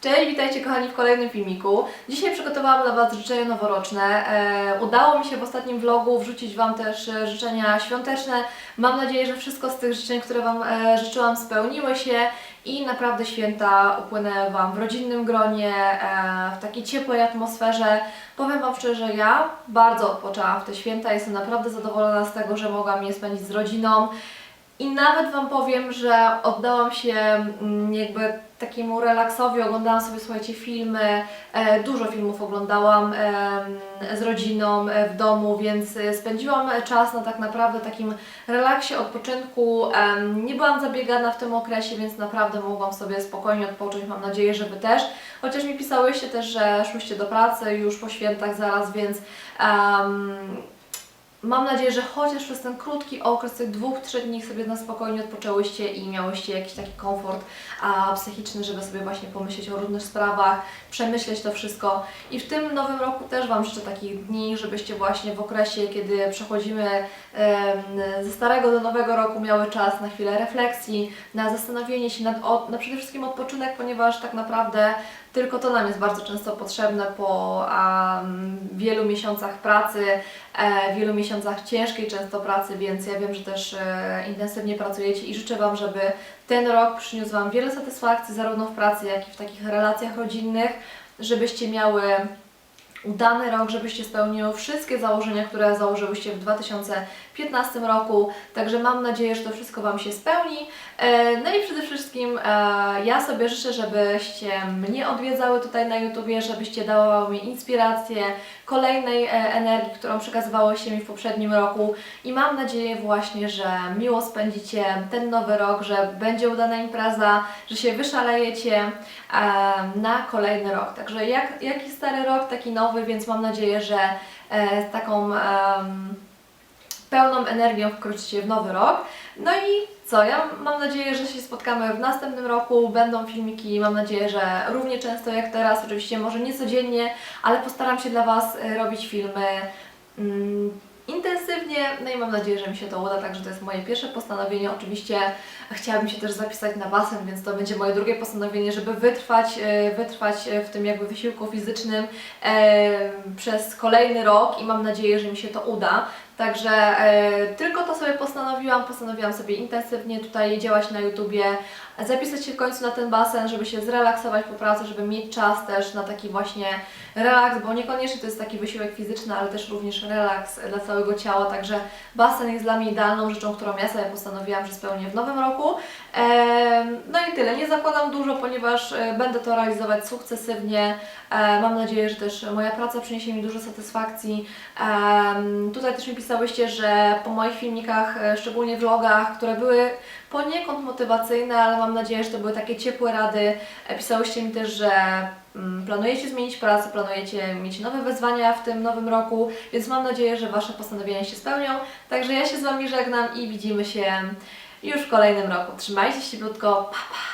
Cześć, witajcie kochani w kolejnym filmiku. Dzisiaj przygotowałam dla Was życzenia noworoczne. E, udało mi się w ostatnim vlogu wrzucić Wam też e, życzenia świąteczne. Mam nadzieję, że wszystko z tych życzeń, które Wam e, życzyłam, spełniły się i naprawdę święta upłynęły Wam w rodzinnym gronie, w takiej ciepłej atmosferze. Powiem Wam szczerze, ja bardzo odpoczęłam w te święta. Jestem naprawdę zadowolona z tego, że mogłam je spędzić z rodziną. I nawet Wam powiem, że oddałam się mm, jakby takiemu relaksowi, oglądałam sobie, słuchajcie, filmy, e, dużo filmów oglądałam z rodziną e, w domu, więc e, spędziłam czas na tak naprawdę takim relaksie, odpoczynku. Nie byłam zabiegana w tym okresie, więc naprawdę mogłam sobie spokojnie odpocząć. Mam nadzieję, że Wy też. Chociaż mi pisałyście też, że szłyście do pracy już po świętach zaraz, więc em, Mam nadzieję, że chociaż przez ten krótki okres, tych dwóch, trzech dni sobie na spokojnie odpoczęłyście i miałyście jakiś taki komfort a, psychiczny, żeby sobie właśnie pomyśleć o różnych sprawach, przemyśleć to wszystko. I w tym nowym roku też Wam życzę takich dni, żebyście właśnie w okresie, kiedy przechodzimy em, ze starego do nowego roku, miały czas na chwilę refleksji, na zastanowienie się, nad, od, na przede wszystkim odpoczynek, ponieważ tak naprawdę tylko to nam jest bardzo często potrzebne po um, wielu miesiącach pracy, e, wielu miesiącach ciężkiej często pracy, więc ja wiem, że też e, intensywnie pracujecie i życzę Wam, żeby ten rok przyniósł Wam wiele satysfakcji zarówno w pracy, jak i w takich relacjach rodzinnych, żebyście miały udany rok, żebyście spełniły wszystkie założenia, które założyłyście w 2015 roku. Także mam nadzieję, że to wszystko Wam się spełni. E, No i przede wszystkim e, ja sobie życzę, żebyście mnie odwiedzały tutaj na YouTubie, żebyście dawały mi inspirację kolejnej e, energii, którą przekazywałyście mi w poprzednim roku i mam nadzieję właśnie, że miło spędzicie ten nowy rok, że będzie udana impreza, że się wyszalejecie na kolejny rok. Także jak, jaki stary rok, taki nowy, więc mam nadzieję, że e, z taką pełną energią wkroczycie w nowy rok. No i co, ja mam nadzieję, że się spotkamy w następnym roku, będą filmiki, mam nadzieję, że równie często jak teraz, oczywiście może nie codziennie, ale postaram się dla Was e, robić filmy mm, no i mam nadzieję, że mi się to uda, także to jest moje pierwsze postanowienie. Oczywiście chciałabym się też zapisać na basen, więc to będzie moje drugie postanowienie, żeby wytrwać, e, wytrwać e, w tym jakby wysiłku fizycznym e, przez kolejny rok i mam nadzieję, że mi się to uda. Także e, tylko to sobie postanowiłam, postanowiłam sobie intensywnie tutaj działać na YouTubie, zapisać się w końcu na ten basen, żeby się zrelaksować po pracy, żeby mieć czas też na taki właśnie relaks, bo niekoniecznie to jest taki wysiłek fizyczny, ale też również relaks dla całego ciała, także basen jest dla mnie idealną rzeczą, którą ja sobie postanowiłam, że spełnię w nowym roku. Em, No i tyle, nie zakładam dużo, ponieważ e, będę to realizować sukcesywnie. E, Mam nadzieję, że też moja praca przyniesie mi dużo satysfakcji. Em, Tutaj też mi pisałyście, że po moich filmikach, e, szczególnie vlogach, które były poniekąd motywacyjne, ale mam nadzieję, że to były takie ciepłe rady. E, Pisałyście mi też, że mm, planujecie zmienić pracę, planujecie mieć nowe wyzwania w tym nowym roku, więc mam nadzieję, że Wasze postanowienia się spełnią. Także ja się z Wami żegnam i widzimy się już w kolejnym roku. Trzymajcie się cieplutko, pa pa!